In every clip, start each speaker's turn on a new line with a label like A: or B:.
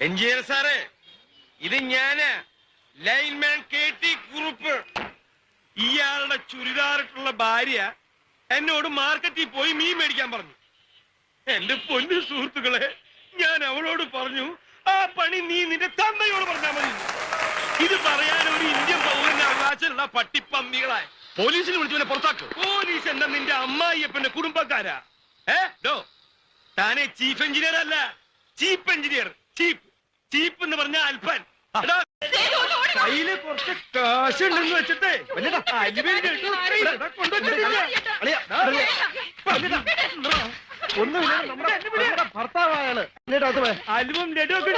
A: Engineer സാറേ ഇത് ഞാൻ ലൈൻമാൻ കെ ടി കുറുപ്പ്. ഇയാളുടെ ചുരിദാറിട്ടുള്ള ഭാര്യ എന്നോട് മാർക്കറ്റിൽ പോയി മീൻ മേടിക്കാൻ പറഞ്ഞു. എന്റെ പൊന്നു സുഹൃത്തുക്കളെ ഞാൻ അവളോട് പറഞ്ഞു ആ പണി നീ നിന്റെ തന്നയോട് പറഞ്ഞാൽ മതി. ഇത് പറയാൻ ഒരു ഇന്ത്യൻ പൗരന്റെ അവകാശമുള്ള പട്ടിപ്പമ്മികളായ പോലീസിന് വിളിച്ചവനെ പുറത്താക്കും. പോലീസ് എന്താ നിന്റെ അമ്മായിയപ്പന്റെ കുടുംബക്കാരാ? ഏ? ഡോ താനെ ചീഫ് എഞ്ചിനീയർ അല്ല ചീഫ് എഞ്ചിനീയർ. ചീപ്പ് ചീപ്പ് എന്ന് പറഞ്ഞ അല്പൻ കയ്യിൽ കുറച്ച് കാശ് ഉണ്ടെന്ന് വെച്ചിട്ടേ.
B: ഒന്നുമില്ല നമ്മുടെ.
A: അലുവും ലഡു ഒക്കെ.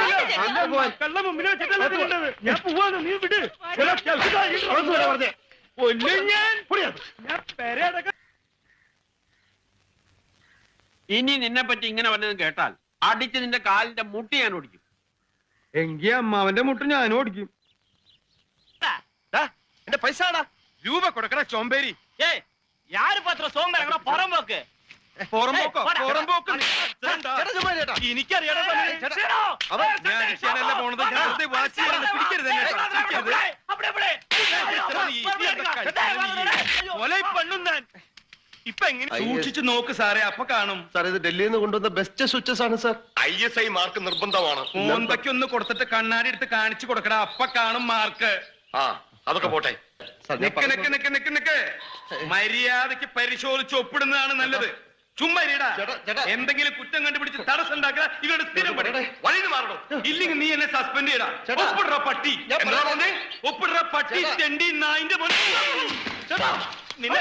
A: കള്ള മുമ്പിൽ വെച്ചിട്ടല്ലേ. ഞാൻ നീ വിട്.
B: പറഞ്ഞേ.
A: കൊല്ലും ഞാൻ. ഞാൻ പെരയടക്കം
C: ഇനി നിന്നെ പറ്റി ഇങ്ങനെ വല്ലതും കേട്ടാൽ അടിച്ച് നിന്റെ കാലിന്റെ മുട്ടി ഞാൻ ഓടിക്കും
A: എങ്കി അമ്മാവന്റെ മുട്ട് ഞാൻ ഓടിക്കും
B: ദാ, എന്റെ പൈസ ആടാ
A: രൂപ കൊടുക്കണ ചോമ്പേരി
D: ஏய் யாரு பாத்திர சோம்பேறங்களா புறம்போக்கு
A: പുറമ്പോക്കോ ഇപ്പൊ എങ്ങനെ. സൂക്ഷിച്ചു നോക്ക് സാറേ അപ്പൊ കാണും
B: സാർ ഇത് ഡൽഹിയിൽ നിന്ന് കൊണ്ടുവന്ന ബെസ്റ്റ് സ്വിച്ചസ് ആണ് sir
E: I S I mark നിർബന്ധമാണ്
A: മോന്തയ്ക്ക് ഒന്ന് കൊടുത്തിട്ട് കണ്ണാടി എടുത്ത് കാണിച്ചു കൊടുക്കടാ അപ്പൊ കാണും മാർക്ക്
E: ആ അതൊക്കെ പോട്ടെ
B: സാർ, ഞാൻ
A: നിക്ക് നിക്ക്
B: പറഞ്ഞത്
A: നിക്ക് നിക്ക് നിക്ക് മര്യാദയ്ക്ക് പരിശോധിച്ച് ഒപ്പിടുന്നതാണ് നല്ലത് ചുമ്മാ ഇരിടാ.
B: ചേട്ടാ, ചേട്ടാ.
A: എന്തെങ്കിലും കുറ്റം കണ്ടുപിടിച്ച് തടസ്സം ഉണ്ടാക്കുക ഇവരുടെ സ്ഥിരം പണി.
B: ചേട്ടാ.
A: വഴിന്ന് മാറണം ഇല്ലെങ്കിൽ നീ എന്നെ സസ്പെൻഡ് ചെയ്യടാ
B: ചേട്ടാ.
A: ഒപ്പിടുற പട്ടി
B: ഞാൻ
A: എന്താ
B: പറയാം.
A: പറഞ്ഞേ ഒപ്പിടുற പട്ടി
B: ചേട്ടാ.
A: തെണ്ടി നായിന്റെ മോനെ.
B: ചേട്ടാ
A: നിന്നെ